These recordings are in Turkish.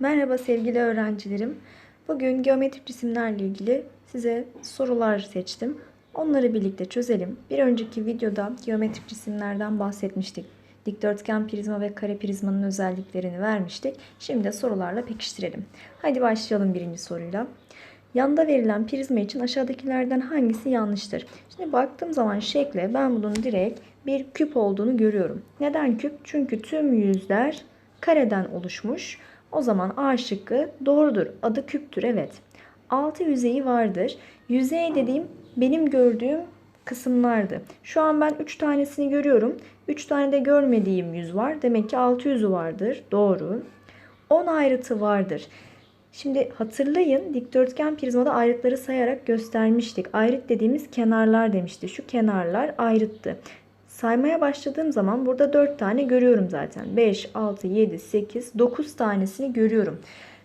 Merhaba sevgili öğrencilerim. Bugün geometrik cisimlerle ilgili size sorular seçtim. Onları birlikte çözelim. Bir önceki videoda geometrik cisimlerden bahsetmiştik. Dikdörtgen prizma ve kare prizmanın özelliklerini vermiştik. Şimdi de sorularla pekiştirelim. Hadi başlayalım birinci soruyla. Yanda verilen prizma için aşağıdakilerden hangisi yanlıştır? Şimdi baktığım zaman şekle ben bunun direkt bir küp olduğunu görüyorum. Neden küp? Çünkü tüm yüzler kareden oluşmuş. O zaman A şıkkı doğrudur. Adı küptür evet. 6 yüzeyi vardır. Yüzey dediğim benim gördüğüm kısımlardı. Şu an ben 3 tanesini görüyorum. 3 tane de görmediğim yüz var. Demek ki 6 yüzü vardır. Doğru. 10 ayrıtı vardır. Şimdi hatırlayın dikdörtgen prizmada ayrıtları sayarak göstermiştik. Ayrıt dediğimiz kenarlar demişti. Şu kenarlar ayrıttı. Saymaya başladığım zaman burada 4 tane görüyorum zaten. 5, 6, 7, 8, 9 tanesini görüyorum.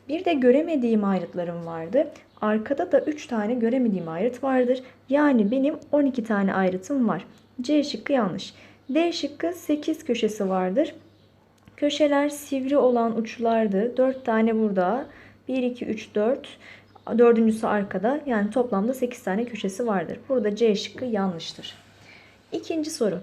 Bir de göremediğim ayrıtlarım vardı. Arkada da 3 tane göremediğim ayrıt vardır. Yani benim 12 tane ayrıtım var. C şıkkı yanlış. D şıkkı 8 köşesi vardır. Köşeler sivri olan uçlardı. 4 tane burada. 1, 2, 3, 4. Dördüncüsü arkada. Yani toplamda 8 tane köşesi vardır. Burada C şıkkı yanlıştır. İkinci soru.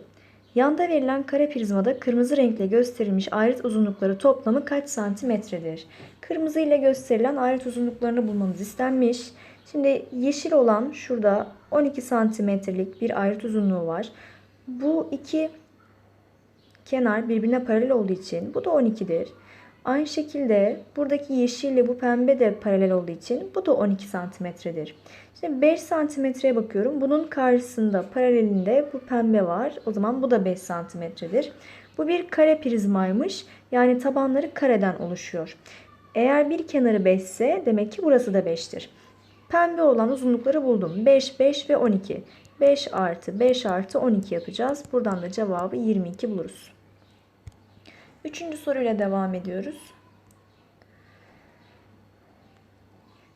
Yanda verilen kare prizmada kırmızı renkle gösterilmiş ayrıt uzunlukları toplamı kaç santimetredir? Kırmızı ile gösterilen ayrıt uzunluklarını bulmamız istenmiş. Şimdi yeşil olan şurada 12 santimetrelik bir ayrıt uzunluğu var. Bu iki kenar birbirine paralel olduğu için bu da 12'dir. Aynı şekilde buradaki yeşille bu pembe de paralel olduğu için bu da 12 santimetredir. Şimdi 5 santimetreye bakıyorum. Bunun karşısında paralelinde bu pembe var. O zaman bu da 5 santimetredir. Bu bir kare prizmaymış. Yani tabanları kareden oluşuyor. Eğer bir kenarı 5 ise demek ki burası da 5'tir. Pembe olan uzunlukları buldum. 5, 5 ve 12. 5 artı 5 artı 12 yapacağız. Buradan da cevabı 22 buluruz. Üçüncü soruyla devam ediyoruz.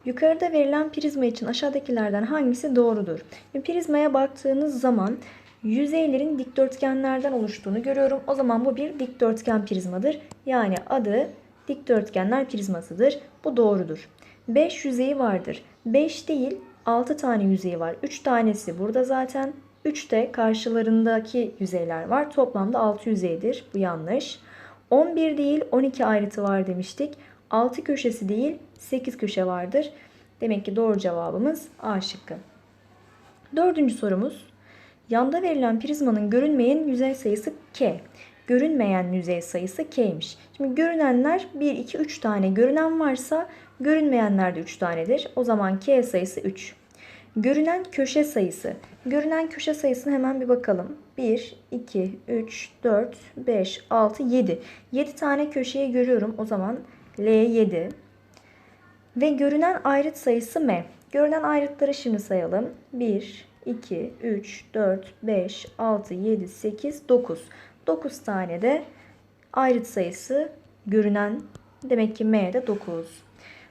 Yukarıda verilen prizma için aşağıdakilerden hangisi doğrudur? Prizmaya baktığınız zaman yüzeylerin dikdörtgenlerden oluştuğunu görüyorum. O zaman bu bir dikdörtgen prizmadır. Yani adı dikdörtgenler prizmasıdır. Bu doğrudur. 5 yüzeyi vardır. 5 değil 6 tane yüzeyi var. 3 tanesi burada zaten. 3 de karşılarındaki yüzeyler var. Toplamda 6 yüzeydir. Bu yanlış. 11 değil 12 ayrıtı var demiştik. 6 köşesi değil 8 köşe vardır. Demek ki doğru cevabımız A şıkkı. Dördüncü sorumuz. Yanda verilen prizmanın görünmeyen yüzey sayısı K. Görünmeyen yüzey sayısı K'ymiş. Şimdi görünenler 1, 2, 3 tane görünen varsa görünmeyenler de 3 tanedir. O zaman K sayısı 3. Görünen köşe sayısı. Görünen köşe sayısını hemen bir bakalım. 1, 2, 3, 4, 5, 6, 7. 7 tane köşeyi görüyorum. O zaman L7. Ve görünen ayrıt sayısı M. Görünen ayrıtları şimdi sayalım. 1, 2, 3, 4, 5, 6, 7, 8, 9. 9 tane de ayrıt sayısı görünen demek ki M de 9.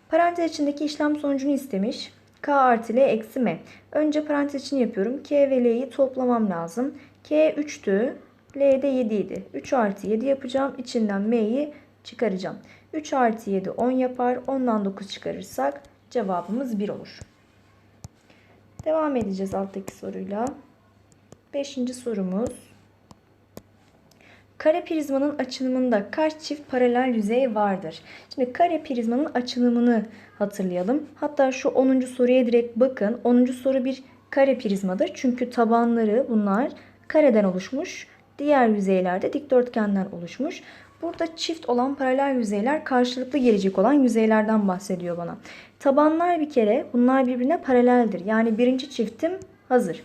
Parantez içindeki işlem sonucunu istemiş. K artı L eksi M. Önce parantez için yapıyorum. K ve L'yi toplamam lazım. K 3'tü. L de 7 idi. 3 artı 7 yapacağım. İçinden M'yi çıkaracağım. 3 artı 7 10 yapar. 10'dan 9 çıkarırsak cevabımız 1 olur. Devam edeceğiz alttaki soruyla. Beşinci sorumuz. Kare prizmanın açılımında kaç çift paralel yüzey vardır? Şimdi kare prizmanın açılımını hatırlayalım. Hatta şu 10. soruya direkt bakın. 10. soru bir kare prizmadır. Çünkü tabanları bunlar kareden oluşmuş. Diğer yüzeylerde dikdörtgenden oluşmuş. Burada çift olan paralel yüzeyler karşılıklı gelecek olan yüzeylerden bahsediyor bana. Tabanlar bir kere bunlar birbirine paraleldir. Yani birinci çiftim hazır.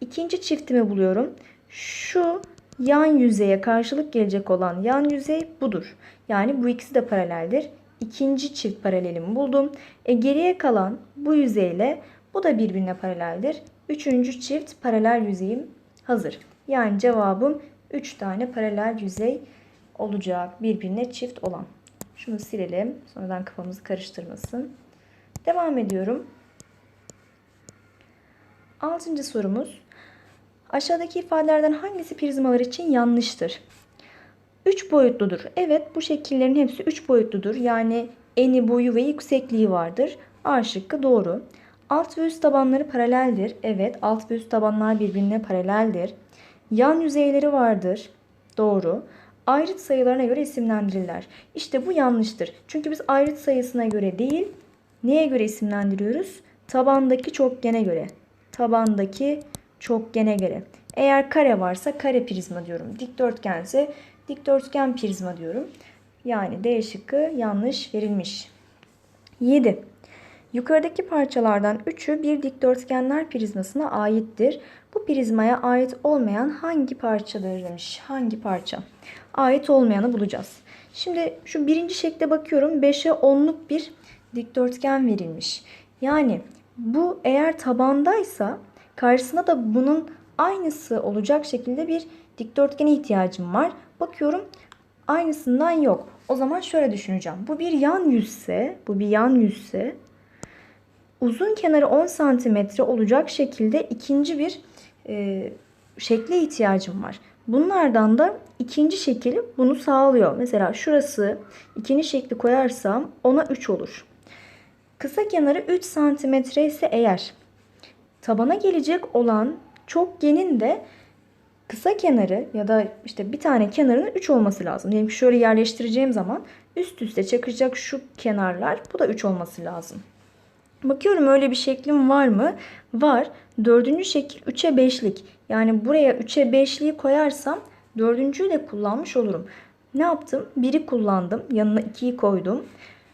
İkinci çiftimi buluyorum. Şu yan yüzeye karşılık gelecek olan yan yüzey budur. Yani bu ikisi de paraleldir. İkinci çift paralelimi buldum. E geriye kalan bu yüzeyle bu da birbirine paraleldir. Üçüncü çift paralel yüzeyim hazır. Yani cevabım 3 tane paralel yüzey olacak. Birbirine çift olan. Şunu silelim. Sonradan kafamızı karıştırmasın. Devam ediyorum. Altıncı sorumuz. Aşağıdaki ifadelerden hangisi prizmalar için yanlıştır? 3 boyutludur. Evet bu şekillerin hepsi 3 boyutludur. Yani eni, boyu ve yüksekliği vardır. A şıkkı doğru. Alt ve üst tabanları paraleldir. Evet, alt ve üst tabanlar birbirine paraleldir. Yan yüzeyleri vardır. Doğru. Ayrıt sayılarına göre isimlendirirler. İşte bu yanlıştır. Çünkü biz ayrıt sayısına göre değil, neye göre isimlendiriyoruz? Tabandaki çokgene göre. Tabandaki çokgene göre. Eğer kare varsa kare prizma diyorum. Dikdörtgense dikdörtgen prizma diyorum. Yani D şıkkı yanlış verilmiş. 7. Yukarıdaki parçalardan üçü bir dikdörtgenler prizmasına aittir. Bu prizmaya ait olmayan hangi parçadır demiş. Hangi parça? Ait olmayanı bulacağız. Şimdi şu birinci şekle bakıyorum. 5'e 10'luk bir dikdörtgen verilmiş. Yani bu eğer tabandaysa karşısında da bunun aynısı olacak şekilde bir dikdörtgene ihtiyacım var. Bakıyorum aynısından yok. O zaman şöyle düşüneceğim. Bu bir yan yüzse, bu bir yan yüzse uzun kenarı 10 santimetre olacak şekilde ikinci bir e, şekle ihtiyacım var. Bunlardan da ikinci şekil bunu sağlıyor. Mesela şurası ikinci şekli koyarsam ona 3 olur. Kısa kenarı 3 santimetre ise eğer tabana gelecek olan çokgenin de kısa kenarı ya da işte bir tane kenarının 3 olması lazım. Diyelim ki şöyle yerleştireceğim zaman üst üste çakacak şu kenarlar bu da 3 olması lazım. Bakıyorum öyle bir şeklim var mı? Var. Dördüncü şekil 3'e 5'lik. Yani buraya 3'e 5'liği koyarsam dördüncüyü de kullanmış olurum. Ne yaptım? 1'i kullandım. Yanına 2'yi koydum.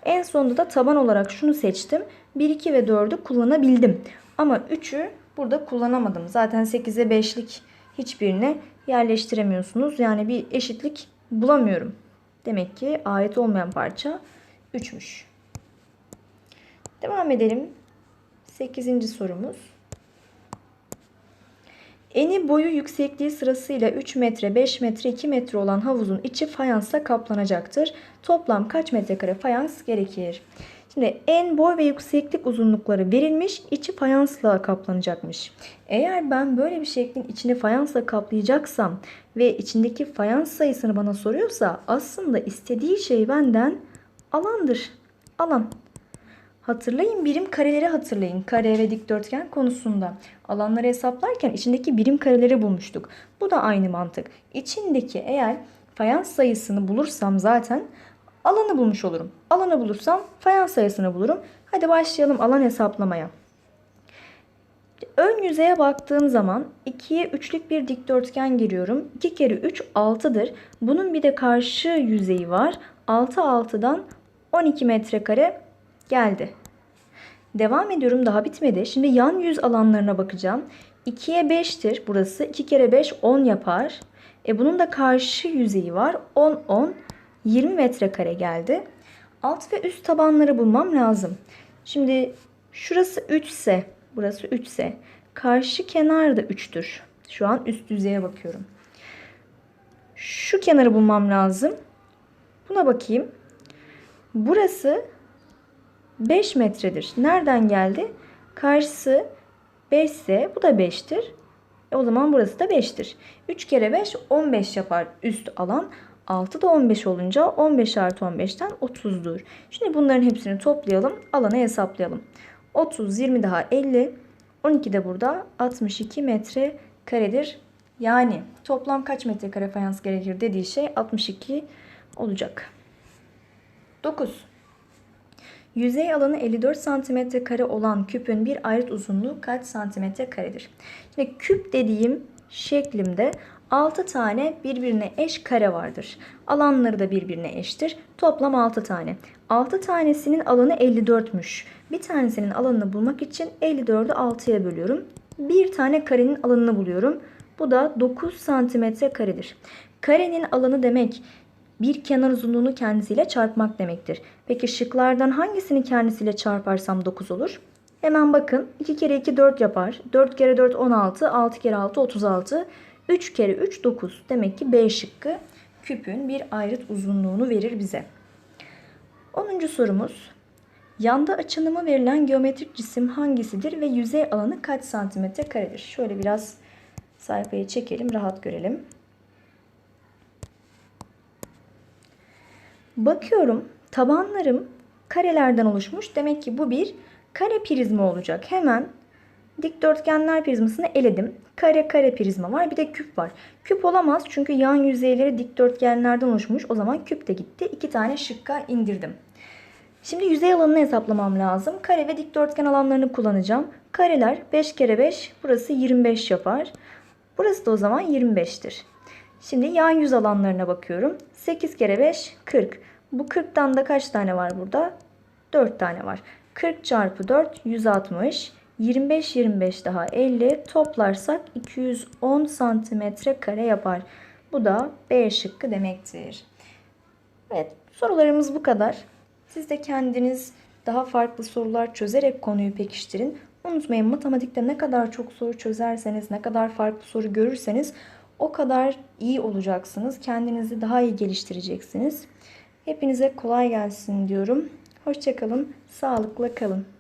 En sonunda da taban olarak şunu seçtim. 1, 2 ve 4'ü kullanabildim. Ama 3'ü burada kullanamadım. Zaten 8'e 5'lik hiçbirine yerleştiremiyorsunuz. Yani bir eşitlik bulamıyorum. Demek ki ait olmayan parça 3'müş. Devam edelim. 8. sorumuz. Eni boyu yüksekliği sırasıyla 3 metre, 5 metre, 2 metre olan havuzun içi fayansla kaplanacaktır. Toplam kaç metrekare fayans gerekir? Şimdi en boy ve yükseklik uzunlukları verilmiş, içi fayansla kaplanacakmış. Eğer ben böyle bir şeklin içini fayansla kaplayacaksam ve içindeki fayans sayısını bana soruyorsa aslında istediği şey benden alandır. Alan. Hatırlayın birim kareleri hatırlayın. Kare ve dikdörtgen konusunda. Alanları hesaplarken içindeki birim kareleri bulmuştuk. Bu da aynı mantık. İçindeki eğer fayans sayısını bulursam zaten alanı bulmuş olurum. Alanı bulursam fayans sayısını bulurum. Hadi başlayalım alan hesaplamaya. Ön yüzeye baktığım zaman 2'ye 3'lük bir dikdörtgen giriyorum. 2 kere 3 6'dır. Bunun bir de karşı yüzeyi var. 6 6'dan 12 metrekare geldi. Devam ediyorum daha bitmedi. Şimdi yan yüz alanlarına bakacağım. 2'ye 5'tir burası. 2 kere 5 10 yapar. E bunun da karşı yüzeyi var. 10 10 20 metrekare geldi. Alt ve üst tabanları bulmam lazım. Şimdi şurası 3 ise burası 3 ise karşı kenar da 3'tür. Şu an üst yüzeye bakıyorum. Şu kenarı bulmam lazım. Buna bakayım. Burası 5 metredir. Nereden geldi? Karşısı 5 ise bu da 5'tir. E o zaman burası da 5'tir. 3 kere 5 15 yapar üst alan. 6 da 15 olunca 15 artı 15'ten 30'dur. Şimdi bunların hepsini toplayalım. Alanı hesaplayalım. 30, 20 daha 50. 12 de burada 62 metre karedir. Yani toplam kaç metrekare fayans gerekir dediği şey 62 olacak. 9. Yüzey alanı 54 cm kare olan küpün bir ayrıt uzunluğu kaç santimetre karedir? Şimdi küp dediğim şeklimde 6 tane birbirine eş kare vardır. Alanları da birbirine eştir. Toplam 6 tane. 6 tanesinin alanı 54'müş. Bir tanesinin alanını bulmak için 54'ü 6'ya bölüyorum. Bir tane karenin alanını buluyorum. Bu da 9 santimetre karedir. Karenin alanı demek bir kenar uzunluğunu kendisiyle çarpmak demektir. Peki şıklardan hangisini kendisiyle çarparsam 9 olur? Hemen bakın 2 kere 2 4 yapar. 4 kere 4 16, 6 kere 6 36, 3 kere 3 9. Demek ki B şıkkı küpün bir ayrıt uzunluğunu verir bize. 10. sorumuz. Yanda açınımı verilen geometrik cisim hangisidir ve yüzey alanı kaç santimetre karedir? Şöyle biraz sayfayı çekelim rahat görelim. Bakıyorum tabanlarım karelerden oluşmuş. Demek ki bu bir kare prizma olacak. Hemen dikdörtgenler prizmasını eledim. Kare kare prizma var. Bir de küp var. Küp olamaz çünkü yan yüzeyleri dikdörtgenlerden oluşmuş. O zaman küp de gitti. İki tane şıkka indirdim. Şimdi yüzey alanını hesaplamam lazım. Kare ve dikdörtgen alanlarını kullanacağım. Kareler 5 kere 5 burası 25 yapar. Burası da o zaman 25'tir. Şimdi yan yüz alanlarına bakıyorum. 8 kere 5 40. Bu 40'tan da kaç tane var burada? 4 tane var. 40 çarpı 4 160. 25 25 daha 50 toplarsak 210 santimetre kare yapar. Bu da B şıkkı demektir. Evet sorularımız bu kadar. Siz de kendiniz daha farklı sorular çözerek konuyu pekiştirin. Unutmayın matematikte ne kadar çok soru çözerseniz, ne kadar farklı soru görürseniz o kadar iyi olacaksınız. Kendinizi daha iyi geliştireceksiniz. Hepinize kolay gelsin diyorum. Hoşçakalın, sağlıkla kalın.